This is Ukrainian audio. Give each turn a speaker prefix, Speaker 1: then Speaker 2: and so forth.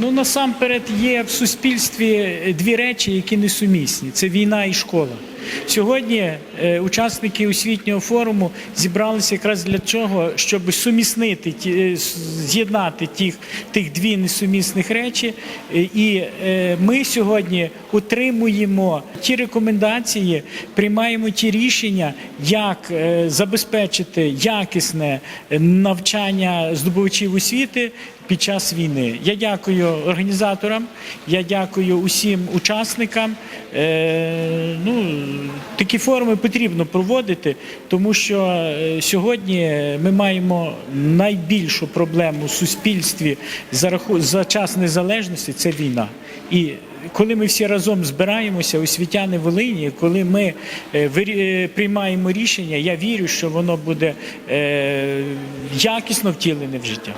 Speaker 1: Ну насамперед є в суспільстві дві речі, які несумісні: це війна і школа. Сьогодні е, учасники освітнього форуму зібралися якраз для чого, щоб суміснити е, з'єднати тих, тих дві несумісних речі. Е, І ми сьогодні утримуємо ті рекомендації, приймаємо ті рішення, як забезпечити якісне навчання здобувачів освіти під час війни. Я дякую організаторам, я дякую усім учасникам. Е, ну, такі форуми потрібно проводити, тому що е, сьогодні ми маємо найбільшу проблему в суспільстві за, за час незалежності це війна. І коли ми всі разом збираємося, освітяни Волині, коли ми е, е, приймаємо рішення, я вірю, що воно буде якісно втілене в життя.